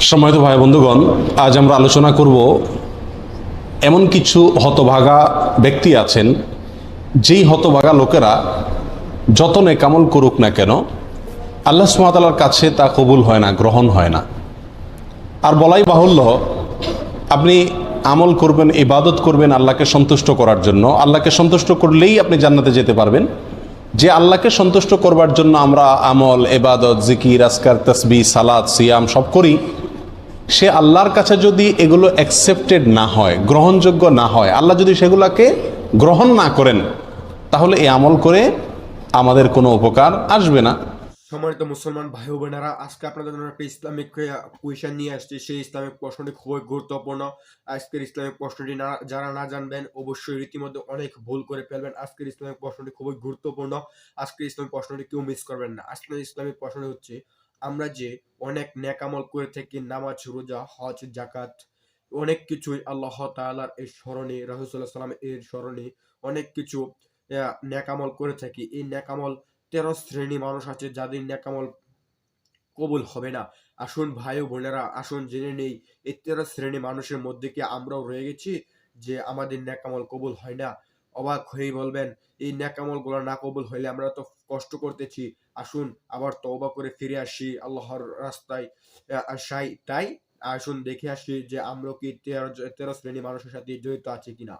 সম্মানিত ভাই বন্ধুগণ, আজ আমরা আলোচনা করব এমন কিছু হতভাগা ব্যক্তি আছেন, যেই হতভাগা লোকেরা যত নেকামল করুক না কেন, আল্লাহ সুমাতালার কাছে তা কবুল হয় না, গ্রহণ হয় না। আর বলাই বাহুল্য, আপনি আমল করবেন, ইবাদত করবেন আল্লাহকে সন্তুষ্ট করার জন্য। আল্লাহকে সন্তুষ্ট করলেই আপনি জান্নাতে যেতে পারবেন। যে আল্লাহকে সন্তুষ্ট করবার জন্য আমরা আমল এবাদত জিকির আসকার তসবি সালাদ সিয়াম সব করি সে আল্লাহর কাছে যদি এগুলো অ্যাকসেপ্টেড না হয়, গ্রহণযোগ্য না হয়, আল্লাহ যদি সেগুলোকে গ্রহণ না করেন, তাহলে এই আমল করে আমাদের কোনো উপকার আসবে না। সম্মানিত মুসলমান ভাই ও বোনেরা আজকে আপনাদের জন্য একটা ইসলামিক কুয়েশন নিয়ে আসছি। সেই ইসলামিক প্রশ্নটি খুবই গুরুত্বপূর্ণ। আজকের ইসলামিক প্রশ্নটি না, যারা না জানবেন, অবশ্যই রীতিমধ্যে অনেক ভুল করে ফেলবেন। আজকের ইসলামিক প্রশ্নটি খুবই গুরুত্বপূর্ণ। আজকের ইসলামিক প্রশ্নটি কেউ মিস করবেন না। আজকের ইসলামিক প্রশ্নটি হচ্ছে আমরা যে অনেক নেকামল করে থাকি, নামাজ, রোজা, হজ জাকাত অনেক কিছুই আল্লাহ তাআলার এই স্মরণে রহসুল্লাহ সাল্লাম এর স্মরণে অনেক কিছু নেকামল করে থাকি। এই নেকামল তেরো শ্রেণি মানুষ আছে যাদের নেকামল কবুল হবে না। আসুন ভাই বোনেরা, আসুন জেনে নেই, এই তেরো শ্রেণি মানুষের মধ্যে কি আমরাও রয়ে গেছি যে আমাদের নেকামল কবুল হয় না? অবাক হয়েই বলবেন, এই নেকামলগুলো না কবুল হইলে আমরা তো কষ্ট করতেছি। আসুন, আবার তওবা করে ফিরে আসি আল্লাহর রাস্তায় আসাই তাই আসুন, দেখে আসি যে আমরা কি তেরো তেরো শ্রেণি মানুষের সাথে জড়িত আছি কিনা।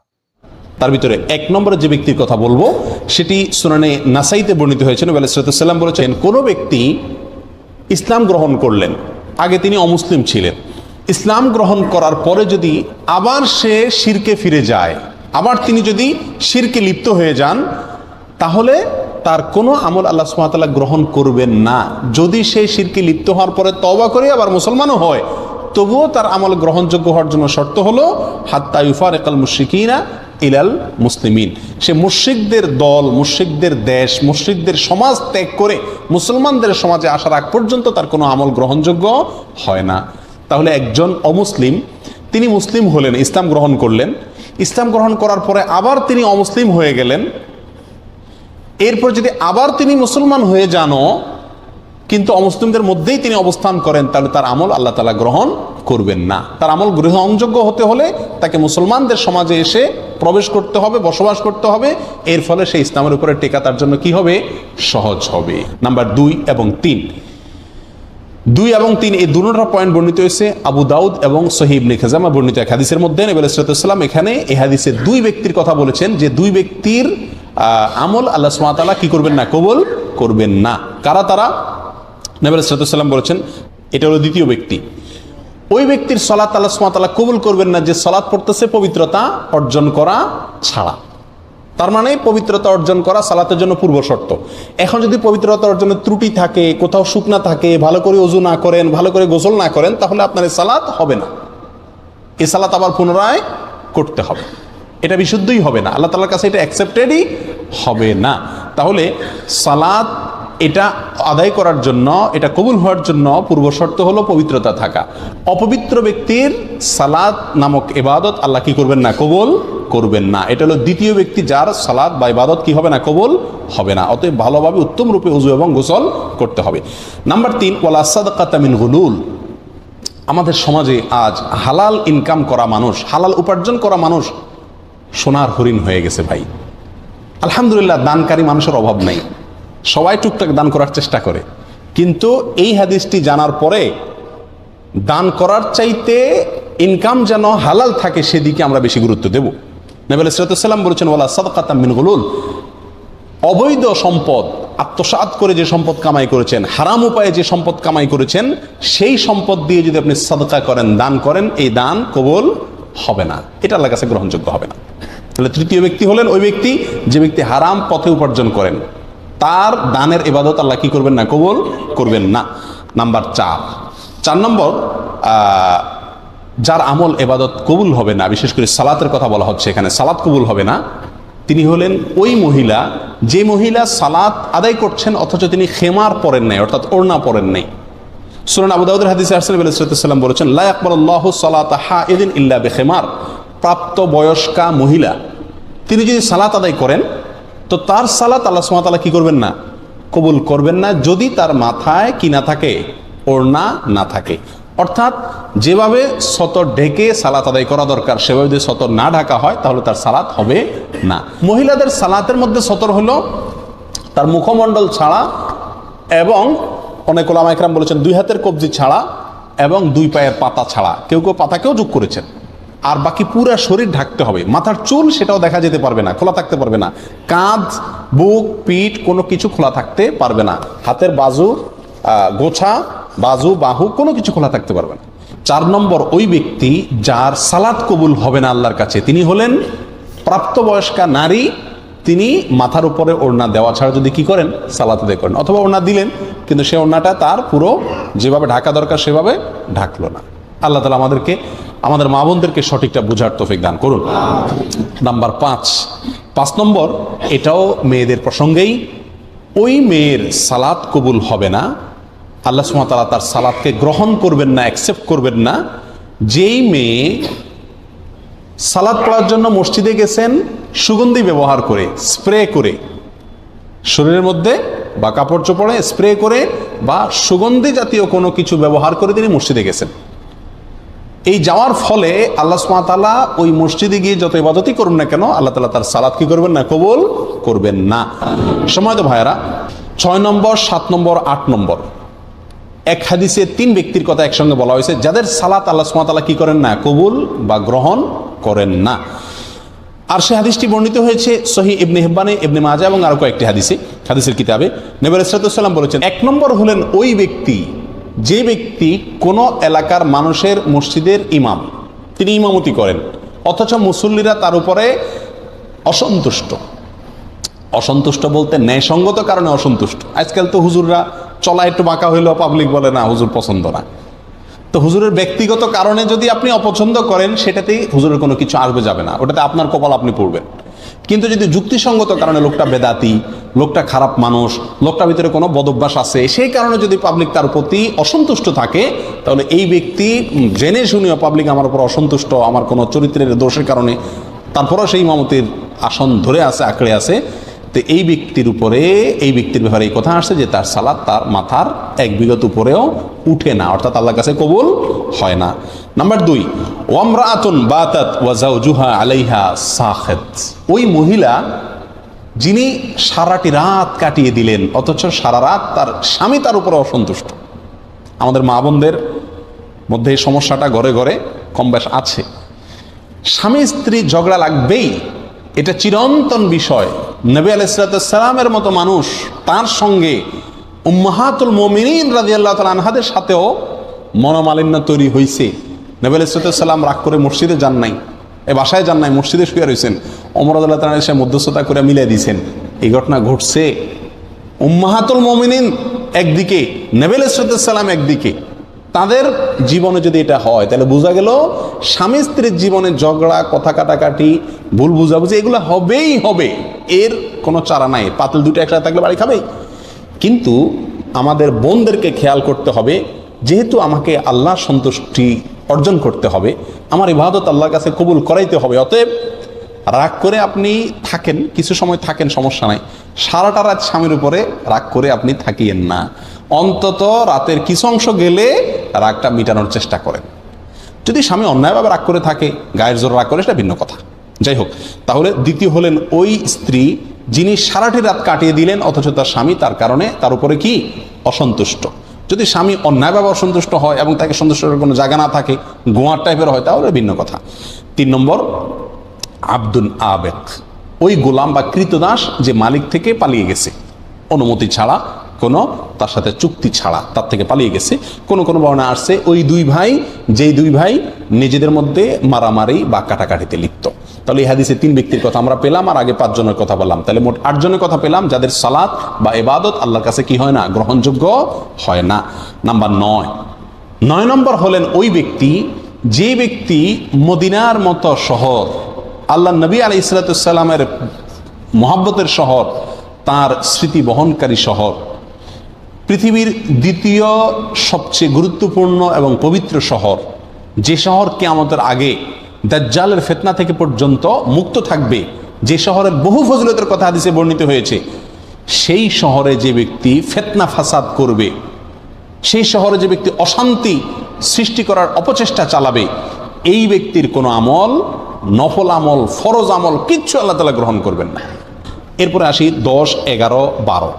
তার ভিতরে এক নম্বরে যে ব্যক্তির কথা বলব, সেটি সুনানে নাসাইতে বর্ণিত হয়েছে, নবী আলাইসাল্লাম বলেছেন, কোনো ব্যক্তি ইসলাম গ্রহণ করলেন, আগে তিনি অমুসলিম ছিলেন। ইসলাম গ্রহণ করার পরে যদি আবার সে শিরকে ফিরে যায়, আবার তিনি যদি শিরকে লিপ্ত হয়ে যান, তাহলে তার কোনো আমল আল্লাহ সুমাতাল্লাহ গ্রহণ করবেন না। যদি সে শিরকে লিপ্ত হওয়ার পরে তবা করে আবার মুসলমানও হয়, তবুও তার আমল গ্রহণযোগ্য হওয়ার জন্য শর্ত হলো, হাত্তা ইউফার একাল মুশিকিনা ইলাল মুসলিমিন। সে মুশ্রিকদের দল, মুশ্রিকদের দেশ, মুশ্রিকদের সমাজ ত্যাগ করে মুসলমানদের সমাজে আসার আগ পর্যন্ত তার কোনো আমল গ্রহণযোগ্য হয় না। তাহলে একজন অমুসলিম, তিনি মুসলিম হলেন, ইসলাম গ্রহণ করলেন। ইসলাম গ্রহণ করার পরে আবার তিনি অমুসলিম হয়ে গেলেন। এরপর যদি আবার তিনি মুসলমান হয়ে যানও, কিন্তু অমুসলিমদের মধ্যেই তিনি অবস্থান করেন, তাহলে তার আমল আল্লাহ তালা গ্রহণ করবেন না। তার আমল গ্রহণযোগ্য হতে হলে তাকে মুসলমানদের সমাজে এসে প্রবেশ করতে হবে, বসবাস করতে হবে। এর ফলে সেই ইসলামের উপরে টেকা তার জন্য কি হবে? সহজ হবে। নাম্বার দুই এবং তিন। দুই এবং তিন, এই দুটা পয়েন্ট বর্ণিত হয়েছে। আবু দাউদ এবং সহিব লিখেজামা বর্ণিত এক হাদিসের মধ্যে নবী সালাম এখানে এই হাদিসে দুই ব্যক্তির কথা বলেছেন, যে দুই ব্যক্তির আমল আল্লাহ সুমাতালা কি করবেন না? কবুল করবেন না। কারা তারা? নবী সালাম বলেছেন, এটা হলো দ্বিতীয় ব্যক্তি। ওই ব্যক্তির সলাৎ আল্লাহ সুমাতালা কবুল করবেন না যে সলাৎ পড়তেছে পবিত্রতা অর্জন করা ছাড়া। তার মানে পবিত্রতা অর্জন করা সালাতের জন্য পূর্ব শর্ত। এখন যদি পবিত্রতা অর্জনের ত্রুটি থাকে, কোথাও শুকনা থাকে, ভালো করে অজু না করেন, ভালো করে গোসল না করেন, তাহলে আপনার এই সালাত হবে না। এ সালাত আবার পুনরায় করতে হবে। এটা বিশুদ্ধই হবে না। আল্লাহ তালার কাছে এটা অ্যাকসেপ্টেডই হবে না। তাহলে সালাদ এটা আদায় করার জন্য, এটা কবুল হওয়ার জন্য পূর্ব শর্ত হলো পবিত্রতা থাকা। অপবিত্র ব্যক্তির সালাদ নামক এবাদত আল্লাহ কি করবেন না? কবুল করবেন না। এটা হলো দ্বিতীয় ব্যক্তি যার সালাদ বা ইবাদত কি হবে না? কবুল হবে না। অতএব ভালোভাবে, উত্তম রূপে উজু এবং গোসল করতে হবে। নাম্বার তিন, ওয়ালা সাদকাতামিন গুলুল। আমাদের সমাজে আজ হালাল ইনকাম করা মানুষ, হালাল উপার্জন করা মানুষ সোনার হরিণ হয়ে গেছে ভাই। আলহামদুলিল্লাহ, দানকারী মানুষের অভাব নাই। সবাই টুকটাক দান করার চেষ্টা করে। কিন্তু এই হাদিসটি জানার পরে দান করার চাইতে ইনকাম যেন হালাল থাকে সেদিকে আমরা বেশি গুরুত্ব দেব। নবী সালাম বলেছেন ওলা সাদকাতা মিনগুলুল অবৈধ সম্পদ, আত্মসাৎ করে যে সম্পদ কামাই করেছেন, হারাম উপায়ে যে সম্পদ কামাই করেছেন, সেই সম্পদ দিয়ে যদি আপনি সাদকা করেন, দান করেন, এই দান কবুল হবে না। এটা আল্লাহর কাছে গ্রহণযোগ্য হবে না। তাহলে তৃতীয় ব্যক্তি হলেন ওই ব্যক্তি, যে ব্যক্তি হারাম পথে উপার্জন করেন। তার দানের এবাদত আল্লাহ কি করবেন না? কবুল করবেন না। নাম্বার চার। চার নম্বর যার আমল এবাদত কবুল হবে না, বিশেষ করে সালাতের কথা বলা হচ্ছে এখানে, সালাত কবুল হবে না, তিনি হলেন ওই মহিলা, যে মহিলা সালাত আদায় করছেন, অথচ তিনি খেমার পরেন নাই, অর্থাৎ ওড়না পরেন নাই। সুরান আবু দাউদের হাদিসে আরসালাম আলাইসাল্লাম বলেছেন, লা আকবরল্লাহ সালাত হা এদিন ইল্লা বেখেমার। প্রাপ্ত বয়স্কা মহিলা, তিনি যদি সালাত আদায় করেন, তো তার সালাত আল্লাহ সুমাতালা কি করবেন না? কবুল করবেন না যদি তার মাথায় কি না থাকে? ওড়না না থাকে। অর্থাৎ যেভাবে সতর ঢেকে সালাত আদায় করা দরকার, সেভাবে যদি সতর না ঢাকা হয়, তাহলে তার সালাত হবে না। মহিলাদের সালাতের মধ্যে সতর হলো তার মুখমণ্ডল ছাড়া এবং অনেক ওলামা একরাম বলেছেন, দুই হাতের কবজি ছাড়া এবং দুই পায়ের পাতা ছাড়া। কেউ কেউ পাতাকেও যোগ করেছেন। আর বাকি পুরো শরীর ঢাকতে হবে। মাথার চুল সেটাও দেখা যেতে পারবে না, খোলা থাকতে পারবে না। কাঁধ, বুক, পিঠ কোনো কিছু খোলা থাকতে পারবে না। হাতের বাজু গোছা, বাজু, বাহু কোনো কিছু খোলা থাকতে পারবে না। চার নম্বর, ওই ব্যক্তি যার সালাদ কবুল হবে না আল্লাহর কাছে, তিনি হলেন প্রাপ্তবয়স্কা নারী তিনি মাথার উপরে ওড়না দেওয়া ছাড়া যদি কি করেন? সালাত আদায় করেন। অথবা ওড়না দিলেন, কিন্তু সে ওড়নাটা তার পুরো যেভাবে ঢাকা দরকার সেভাবে ঢাকলো না। আল্লাহ তালা আমাদেরকে, আমাদের মা বোনদেরকে সঠিকটা বোঝার তৌফিক দান করুন। নাম্বার পাঁচ পাঁচ নম্বর, এটাও মেয়েদের প্রসঙ্গেই, ওই মেয়ের সালাত কবুল হবে না। আল্লাহ সুমাতালা তার সালাদকে গ্রহণ করবেন না অ্যাকসেপ্ট করবেন না। যেই মেয়ে সালাদ পড়ার জন্য মসজিদে গেছেন, সুগন্ধি ব্যবহার করে, স্প্রে করে। শরীরের মধ্যে বা কাপড় চোপড়ে স্প্রে করে বা সুগন্ধি জাতীয় কোনো কিছু ব্যবহার করে তিনি মসজিদে গেছেন। এই যাওয়ার ফলে আল্লাহ সুমাতালা ওই মসজিদে গিয়ে যত ইবাদতই করুন না কেন, আল্লাহ তালা তার সালাদ কি করবেন না, কবুল করবেন না। সময় তো ভাইয়ারা, ছয় নম্বর, সাত নম্বর, আট নম্বর। এক হাদিসে তিন ব্যক্তির কথা একসঙ্গে বলা হয়েছে, যাদের সালাত আল্লাহ সুমাতালা কি করেন না, কবুল বা গ্রহণ করেন না। আর সে হাদিসটি বর্ণিত হয়েছে সহি ইবনে হেব্বানে, ইবনে মাজা এবং আরও কয়েকটি হাদিসে, হাদিসের কিতাবে। নবর ইসরাতাম বলেছেন, এক নম্বর হলেন ওই ব্যক্তি, যে ব্যক্তি কোনো এলাকার মানুষের মসজিদের ইমাম, তিনি ইমামতি করেন, অথচ মুসল্লিরা তার উপরে অসন্তুষ্ট। অসন্তুষ্ট বলতে ন্যায়সঙ্গত কারণে অসন্তুষ্ট। আজকাল তো হুজুররা চলা একটু বাঁকা হইলেও পাবলিক বলে, না, হুজুর পছন্দ না। তো হুজুরের ব্যক্তিগত কারণে যদি আপনি অপছন্দ করেন, সেটাতেই হুজুরের কোনো কিছু আসবে, যাবে না। ওটাতে আপনার কপাল আপনি পড়বেন। কিন্তু যদি যুক্তিসঙ্গত কারণে লোকটা বেদাতি, লোকটা খারাপ মানুষ, লোকটার ভিতরে কোনো বদভ্যাস আছে, সেই কারণে যদি পাবলিক তার প্রতি অসন্তুষ্ট থাকে, তাহলে এই ব্যক্তি জেনে শুনেও পাবলিক আমার উপর অসন্তুষ্ট, আমার কোনো চরিত্রের দোষের কারণে তারপরও সেই মামতির আসন ধরে আছে, আঁকড়ে আছে। তো এই ব্যক্তির উপরে, এই ব্যক্তির ব্যাপারে এই কথা আসছে যে তার সালাদ তার মাথার এক বিগত উপরেও উঠে না, অর্থাৎ আল্লাহর কাছে কবুল হয় না। নাম্বার দুই ওয়ামরাতুন বাতাত ওয়াজাউজুহা আলাইহা সাখেত। ওই মহিলা যিনি সারাটি রাত কাটিয়ে দিলেন, অথচ সারা রাত তার স্বামী তার উপরে অসন্তুষ্ট। আমাদের মা বোনদের মধ্যে এই সমস্যাটা ঘরে ঘরে কম বেশ আছে। স্বামী স্ত্রী ঝগড়া লাগবেই এটা চিরন্তন বিষয়। নবী আলাইসালামের মতো মানুষ তার সঙ্গে উম্মাহাতুল মমিনিন রাজি আল্লাহ তাল আনহাদের সাথেও মনোমালিন্য তৈরি হয়েছে নবী আলাইসালাম রাগ করে মসজিদে যান নাই, এ বাসায় যান নাই, মসজিদে শুয়ে রয়েছেন অমর আল্লাহ তালা এসে মধ্যস্থতা করে মিলিয়ে দিয়েছেন এই ঘটনা ঘটছে। উম্মাহাতুল মমিনিন একদিকে নেবেল সালাম একদিকে। তাদের জীবনে যদি এটা হয়, তাহলে বোঝা গেল স্বামী স্ত্রীর জীবনে ঝগড়া, কথা কাটাকাটি, ভুল বুঝাবুঝি, এগুলো হবেই হবে। এর কোনো চারা নাই। পাতল দুটো একসাথে থাকলে বাড়ি খাবেই। কিন্তু আমাদের বোনদেরকে খেয়াল করতে হবে, যেহেতু আমাকে আল্লাহ সন্তুষ্টি অর্জন করতে হবে, আমার ইবাদত আল্লাহর কাছে কবুল করাইতে হবে। অতএব রাগ করে আপনি থাকেন, কিছু সময় থাকেন, সমস্যা নাই। সারাটা রাত স্বামীর উপরে রাগ করে আপনি থাকিয়েন না। অন্তত রাতের কিছু অংশ গেলে রাগটা মিটানোর চেষ্টা করেন। যদি স্বামী অন্যায়ভাবে রাগ করে থাকে, গায়ের জোর রাগ করে, সেটা ভিন্ন কথা। যাই হোক, তাহলে দ্বিতীয় হলেন ওই স্ত্রী যিনি সারাটি রাত কাটিয়ে দিলেন, অথচ তার স্বামী তার কারণে তার উপরে কি? অসন্তুষ্ট। যদি স্বামী অন্যায়ভাবে অসন্তুষ্ট হয় এবং তাকে সন্তুষ্ট কোনো জায়গা না থাকে, গোয়ার টাইপের হয়, তাহলে ভিন্ন কথা। তিন নম্বর আব্দুল আবেক ওই গোলাম বা কৃতদাস যে মালিক থেকে পালিয়ে গেছে। অনুমতি ছাড়া কোনো, তার সাথে চুক্তি ছাড়া, তার থেকে পালিয়ে গেছে। কোনো কোনো বর্ণা আসছে, ওই দুই ভাই, যেই দুই ভাই নিজেদের মধ্যে মারামারি বা কাটাকাটিতে লিপ্ত। তাহলে এই হাদিসে তিন ব্যক্তির কথা আমরা পেলাম, আর আগে পাঁচজনের কথা বললাম। তাহলে মোট আটজনের কথা পেলাম, যাদের সালাত বা এবাদত আল্লাহর কাছে কি হয় না, গ্রহণযোগ্য হয় না। নাম্বার নয়। নয় নম্বর হলেন ওই ব্যক্তি, যে ব্যক্তি মদিনার মতো শহর, আল্লাহ নবী আলি ইসলাতামের শহর, তার স্মৃতি বহনকারী শহর পৃথিবীর দ্বিতীয় সবচেয়ে গুরুত্বপূর্ণ এবং পবিত্র শহর। যে শহর কেয়ামতের আগে দাজ্জালের ফেতনা থেকে পর্যন্ত মুক্ত থাকবে, যে শহরের বহু ফজলতের কথা হাদিসে বর্ণিত হয়েছে, সেই শহরে যে ব্যক্তি ফেতনা ফাসাদ করবে, সেই শহরে যে ব্যক্তি অশান্তি সৃষ্টি করার অপচেষ্টা চালাবে, এই ব্যক্তির কোনো আমল, নফল আমল, ফরজ আমল কিচ্ছু আল্লাহ তালা গ্রহণ করবেন না। এরপরে আসি দশ, এগারো, বারো।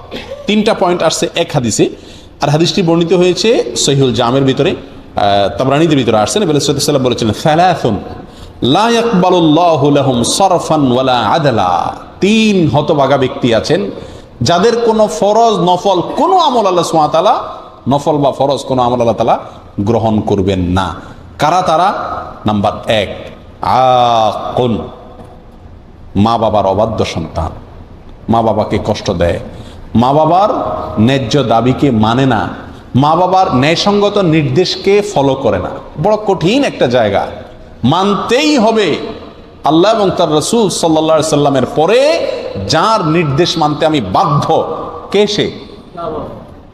তিনটা পয়েন্ট আসছে এক হাদিসে, আর হাদিসটি বর্ণিত হয়েছে সহিউল জামের ভিতরে তাবরানিদের ভিতরে আসছেন সাল্লাম বলেছেন ফেলাথুন লা ইয়াকবালুল্লাহু লাহুম সরফান ওয়ালা আদলা। তিন হতভাগা ব্যক্তি আছেন, যাদের কোনো ফরজ নফল, কোনো আমল আল্লাহ তাআলা, নফল বা ফরজ কোনো আমল আল্লাহ তাআলা গ্রহণ করবেন না। কারা তারা? নাম্বার এক, আকুন মা বাবার অবাধ্য সন্তান। মা বাবাকে কষ্ট দেয়। মা বাবার ন্যায্য দাবিকে মানে না। মা বাবার ন্যায়সঙ্গত নির্দেশকে ফলো করে না। বড় কঠিন একটা জায়গা। মানতেই হবে আল্লাহ এবং তার রসুল সাল্লা সাল্লামের পরে যার নির্দেশ মানতে আমি বাধ্য, কে সে?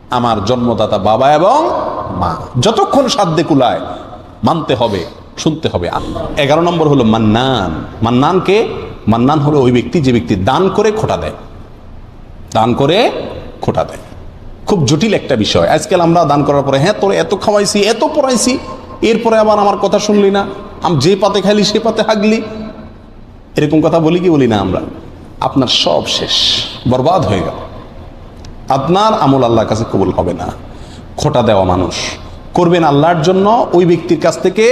আমার জন্মদাতা বাবা এবং মা। যতক্ষণ সাধ্যে কুলায়, মানতে হবে, শুনতে হবে। এগারো নম্বর হলো মান্নান। মান্নানকে মান্নান হলো ওই ব্যক্তি যে ব্যক্তি দান করে খোটা দেয়। দান করে খোটা দেয়। খুব জটিল একটা বিষয়। আজকাল আমরা দান করার পরে হ্যাঁ তোর এত খাওয়াইছি, এত পড়াইছি, এরপরে আবার আমার কথা শুনলি না। আমি যে পাতে খাইলি, সে পাতে হাগলি। এরকম কথা বলি কি বলি না আমরা? আপনার সব শেষ, বরবাদ হয়ে গেল। আপনার আমল আল্লাহর কাছে কবুল হবে না। খোটা দেওয়া মানুষ। করবেন আল্লাহর জন্য ওই ব্যক্তির কাছ থেকে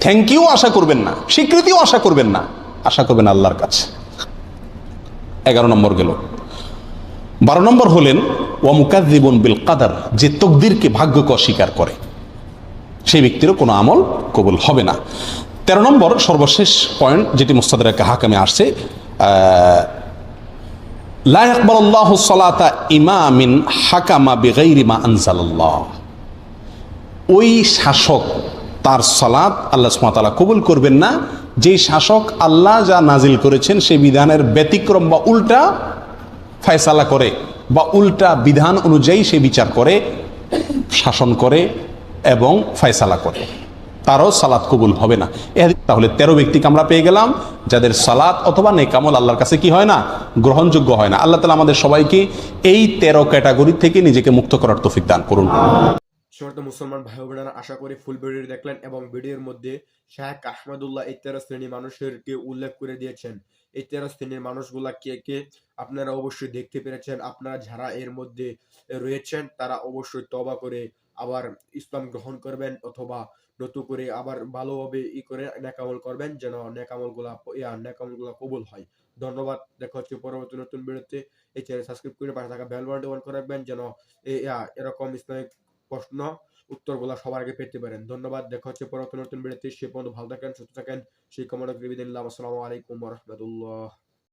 থ্যাংক ইউ আশা করবেন না, স্বীকৃতিও আশা করবেন না। আশা করবেন আল্লাহর কাছে। এগারো নম্বর গেল। বারো নম্বর হলেন ওয়ামুকাদ্দিবন বিল কাদার, যে তকদিরকে ভাগ্যকে অস্বীকার করে। সেই ব্যক্তিরও কোনো আমল কবুল হবে না। তেরো নম্বর সর্বশেষ পয়েন্ট যেটি মুস্তাদের হাকামে আসছে সালাতা হাকামা ওই শাসক, তার সালাত আল্লাহ কবুল করবেন না যেই শাসক আল্লাহ যা নাজিল করেছেন সেই বিধানের ব্যতিক্রম বা উল্টা ফয়সালা করে বা উল্টা বিধান অনুযায়ী সে বিচার করে, শাসন করে এবং ফয়সালা করে। তারও সালাত কবুল হবে না। তাহলে তেরো ব্যক্তিকে আমরা পেয়ে গেলাম, যাদের সালাত অথবা নেকামল আল্লাহর কাছে কি হয় না, গ্রহণযোগ্য হয় না। আল্লাহ তালা আমাদের সবাইকে এই তেরো ক্যাটাগরি থেকে নিজেকে মুক্ত করার তৌফিক দান করুন। সমস্ত মুসলমান ভাই বোনেরা আশা করি ফুল ভিডিও দেখলেন এবং ভিডিওর মধ্যে শাহেক আহমদুল্লাহ এই তেরো শ্রেণির মানুষেরকে উল্লেখ করে দিয়েছেন। এই শ্রেণির মানুষগুলা কে কে আপনারা অবশ্যই দেখতে পেরেছেন। আপনারা যারা এর মধ্যে রয়েছেন, তারা অবশ্যই তবা করে আবার ইসলাম গ্রহণ করবেন অথবা নতুন করে আবার ভালোভাবে ই করে নেকামল করবেন যেন নেকামলগুলা ইয়া নেকামলগুলা কবুল হয়। ধন্যবাদ। দেখা হচ্ছে পরবর্তী নতুন ভিডিওতে এই চ্যানেল সাবস্ক্রাইব করে পাশে থাকা বেল বাটনটি অন করে রাখবেন যেন এরকম ইসলামিক প্রশ্ন, উত্তরগুলো সবার আগে পেতে পারেন। ধন্যবাদ, দেখা হচ্ছে পরবর্তী নতুন ভিডিওতে। সে পর্যন্ত ভালো থাকেন, সুস্থ থাকেন। সেই কামনা করে বিদায় নিলাম। আসসালামু আলাইকুম রহমতুল্লাহ।